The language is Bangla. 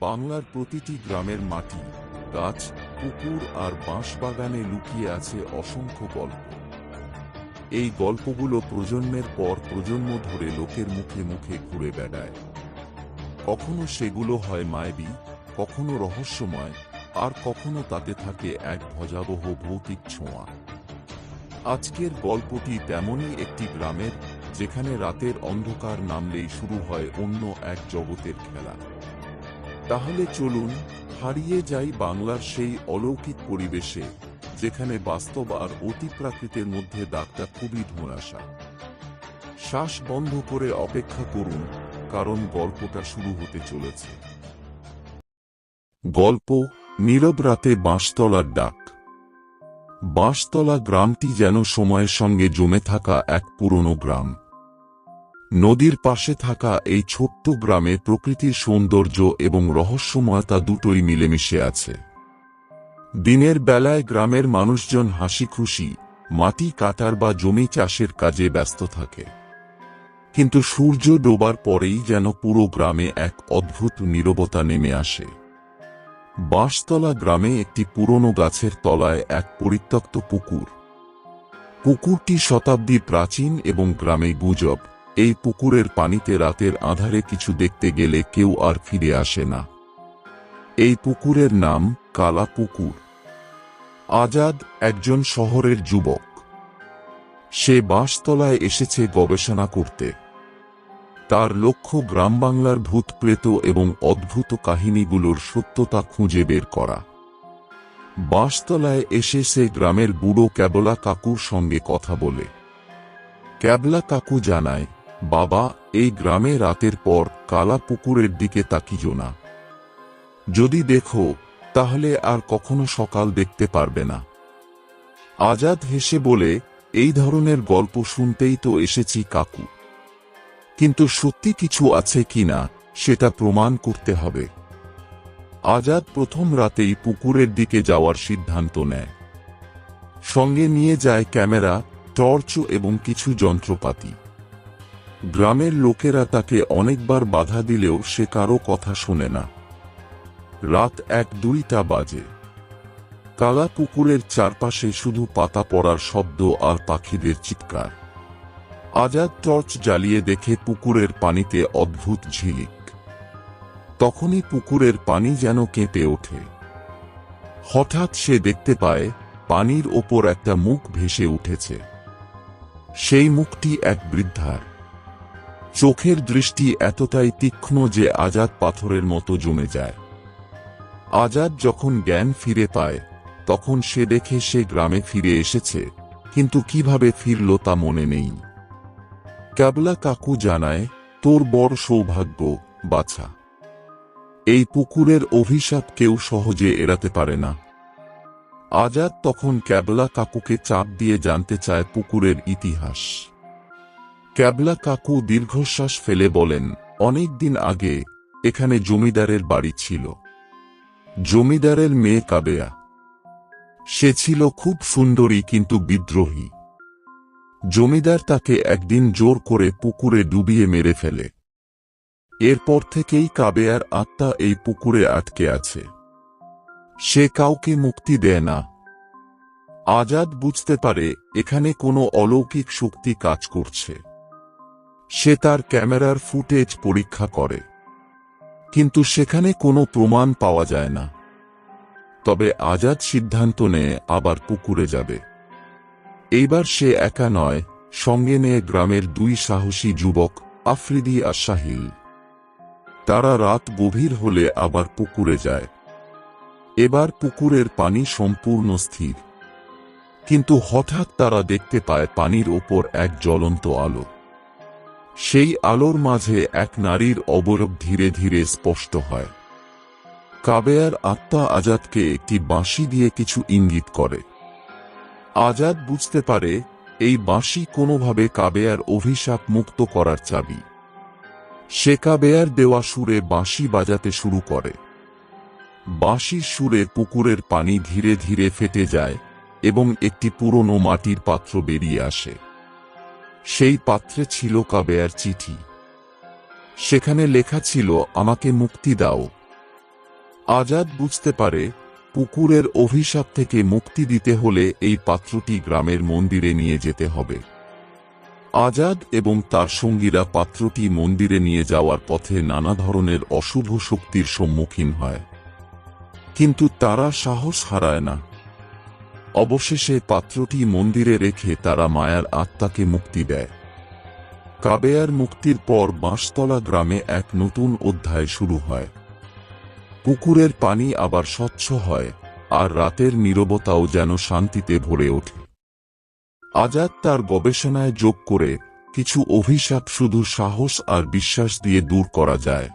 বাংলার প্রতিটি গ্রামের মাটি, গাছ, পুকুর আর বাঁশবাগানে লুকিয়ে আছে অসংখ্য গল্প। এই গল্পগুলো প্রজন্মের পর প্রজন্ম ধরে লোকের মুখে মুখে ঘুরে বেড়ায়। কখনো সেগুলো হয় মায়াবী, কখনো রহস্যময়, আর কখনো তাতে থাকে এক ভজাবহ ভৌতিক ছোঁয়া। আজকের গল্পটি তেমনই একটি গ্রামের, যেখানে রাতের অন্ধকার নামলেই শুরু হয় অন্য এক জগতের খেলা। তাহলে চলুন হারিয়ে যাই বাংলার সেই অলৌকিক পরিবেশে, যেখানে বাস্তব আর অতিপ্রাকৃতের মধ্যে দাগটা খুবই ধোঁয়াশা শ্বাস বন্ধ করে অপেক্ষা করুন, কারণ গল্পটা শুরু হতে চলেছে। গল্প, নীরব রাতে বাঁশতলার ডাক। বাঁশতলা গ্রামটি যেন সময়ের সঙ্গে জমে থাকা এক পুরনো গ্রাম। নদীর পাশে থাকা এই ছোট্ট গ্রামে প্রকৃতির সৌন্দর্য এবং রহস্যময়তা দুটোই মিলেমিশে আছে। দিনের বেলায় গ্রামের মানুষজন হাসি খুশি, মাটি কাটার বা জমি চাষের কাজে ব্যস্ত থাকে। কিন্তু সূর্য ডোবার পরেই যেন পুরো গ্রামে এক অদ্ভুত নীরবতা নেমে আসে। বাঁশতলা গ্রামে একটি পুরনো গাছের তলায় এক পরিত্যক্ত পুকুর। পুকুরটি শতাব্দী প্রাচীন এবং গ্রামে গুজব এই পুকুরের পানিতে রাতের আধারে কিছু দেখতে গেলে কেউ আর ফিরে আসে না। এই পুকুরের নাম কালা পুকুর। আজাদ একজন শহরের যুবক। সে বাঁশতলায় এসেছে গবেষণা করতে। তার লক্ষ্য গ্রাম বাংলার ভূতপ্রেত এবং অদ্ভুত কাহিনীগুলোর সত্যতা খুঁজে বের করা। বাঁশতলায় এসে সে গ্রামের বুড়ো ক্যাবলা কাকুর সঙ্গে কথা বলে। ক্যাবলা কাকু জানায় বাবা, এই গ্রামে রাতের পর কালা পুকুরের দিকে তাকিও না। যদি দেখো, তাহলে আর কখনো সকাল দেখতে পারবে না। আজাদ হেসে বলে, এই ধরনের গল্প শুনতেই তো এসেছি কাকু। কিন্তু সত্যি কিছু আছে কিনা সেটা প্রমাণ করতে হবে আজাদ প্রথম রাতেই পুকুরের দিকে যাওয়ার সিদ্ধান্ত নেয়। সঙ্গে নিয়ে যায় ক্যামেরা, টর্চ এবং কিছু যন্ত্রপাতি। গ্রামের লোকেরা তাকে অনেকবার বাধা দিলেও সে কারও কথা শোনে না। রাত এক দুইটা বাজে। কালা পুকুরের চারপাশে শুধু পাতা পড়ার শব্দ আর পাখিদের চিৎকার। আজাদ টর্চ জ্বালিয়ে দেখে পুকুরের পানিতে অদ্ভুত ঝিলিক। তখনই পুকুরের পানি যেন কেঁপে ওঠে। হঠাৎ সে দেখতে পায়, পানির ওপর একটা মুখ ভেসে উঠেছে। সেই মুখটি এক বৃদ্ধার। চোখের দৃষ্টি এতটাই তীক্ষ্ণ যে আজাদ পাথরের মতো জমে যায়। আজাদ যখন জ্ঞান ফিরে পায়, তখন সে দেখে সে গ্রামে ফিরে এসেছে, কিন্তু কীভাবে ফিরল তা মনে নেই। ক্যাবলা কাকু জানায়, তোর বড় সৌভাগ্য, বাছা। এই পুকুরের অভিশাপ কেউ সহজে এড়াতে পারে না। আজাদ তখন ক্যাবলা কাকুকে চাপ দিয়ে জানতে চায় পুকুরের ইতিহাস। ক্যাবলা কাকু দীর্ঘশ্বাস ফেলে বলেন, অনেক দিন আগে এখানে জমিদারের বাড়ি ছিল। জমিদারের মেয়ে কাবেয়া। সে ছিল খুব সুন্দরী কিন্তু বিদ্রোহী। জমিদার তাকে একদিন জোর করে পুকুরে ডুবিয়ে মেরে ফেলে। এরপর থেকেই কাবেয়ার আত্মা এই পুকুরে আটকে আছে। সে কাউকে মুক্তি দেয় না। আজাদ বুঝতে পারে এখানে কোনো অলৌকিক শক্তি কাজ করছে। সে তার ক্যামেরার ফুটেজ পরীক্ষা করে। কিন্তু সেখানে কোনো প্রমাণ পাওয়া যায় না। তবে আজাদ সিদ্ধান্ত নেয় আবার পুকুরে যাবে। এইবার সে একা নয়, সঙ্গে নিয়ে গ্রামের দুই সাহসী যুবক, আফ্রিদি আর শাহিল। তারা রাত গভীর হলে আবার পুকুরে যায়। এবার পুকুরের পানি সম্পূর্ণ স্থির। কিন্তু হঠাৎ তারা দেখতে পায় পানির ওপর এক জ্বলন্ত আলো। সেই আলোর মাঝে এক নারীর অবরোধ ধীরে ধীরে স্পষ্ট হয়। কাবেয়ার আত্মা আজাদকে একটি বাঁশি দিয়ে কিছু ইঙ্গিত করে। আজাদ বুঝতে পারে, এই বাঁশি কোনোভাবে কাবেয়ার অভিশাপ মুক্ত করার চাবি। সে কাবেয়ার দেওয়া সুরে বাঁশি বাজাতে শুরু করে। বাঁশির সুরে পুকুরের পানি ধীরে ধীরে ফেটে যায় এবং একটি পুরনো মাটির পাত্র বেরিয়ে আসে। সেই পাত্রে ছিল কাবেয়ার চিঠি। সেখানে লেখা ছিল, আমাকে মুক্তি দাও। আজাদ বুঝতে পারে, পুকুরের অভিশাপ থেকে মুক্তি দিতে হলে এই পাত্রটি গ্রামের মন্দিরে নিয়ে যেতে হবে। আজাদ এবং তার সঙ্গীরা পাত্রটি মন্দিরে নিয়ে যাওয়ার পথে নানা ধরনের অশুভ শক্তির সম্মুখীন হয়। কিন্তু তারা সাহস হারায় না। অবশেষে পাত্রটি মন্দিরে রেখে তারা মায়ার আত্মাকে মুক্তি দেয়। কাবেয়ার মুক্তির পর বাঁশতলা গ্রামে এক নতুন অধ্যায় শুরু হয়। পুকুরের পানি আবার স্বচ্ছ হয়, আর রাতের নীরবতাও যেন শান্তিতে ভরে ওঠে। আজাদ তার গবেষণায় যোগ করে কিছু অভিশাপ শুধু সাহস আর বিশ্বাস দিয়ে দূর করা যায়।